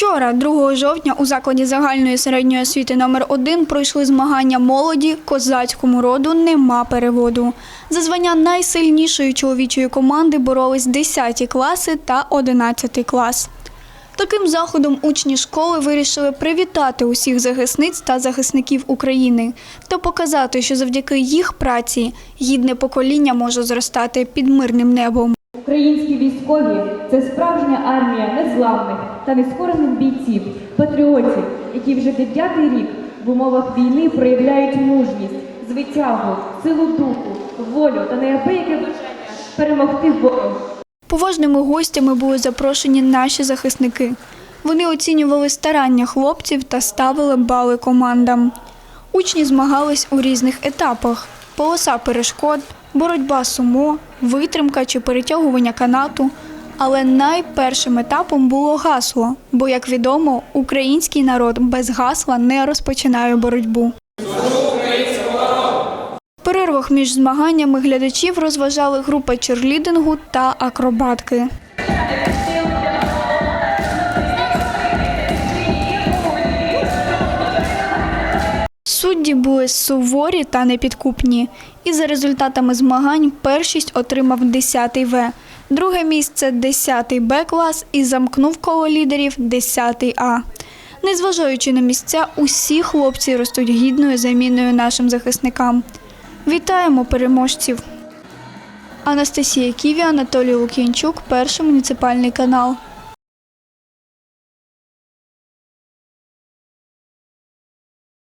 Вчора, 2 жовтня, у закладі загальної середньої освіти номер 1 пройшли змагання молоді козацькому роду нема переводу. За звання найсильнішої чоловічої команди боролись 10 класи та 11 клас. Таким заходом учні школи вирішили привітати усіх захисниць та захисників України та показати, що завдяки їх праці гідне покоління може зростати під мирним небом. Українські військові це справжня армія незламних та нескорених бійців, патріотів, які вже дев'ятий рік в умовах війни проявляють мужність, звитягу, силу духу, волю та неабияке бажання перемогти ворога. Поважними гостями були запрошені наші захисники. Вони оцінювали старання хлопців та ставили бали командам. Учні змагались у різних етапах: полоса перешкод, боротьба сумо, витримка чи перетягування канату. Але найпершим етапом було гасло, бо, як відомо, український народ без гасла не розпочинає боротьбу. Перервах між змаганнями глядачів розважали група черлідингу та акробатки. Судді були суворі та непідкупні. І за результатами змагань першість отримав 10-й В, друге місце 10-й Б клас і замкнув коло лідерів 10-й А. Незважаючи на місця, усі хлопці ростуть гідною заміною нашим захисникам. Вітаємо переможців! Анастасія Ківі, Анатолій Лук'янчук, перший муніципальний канал.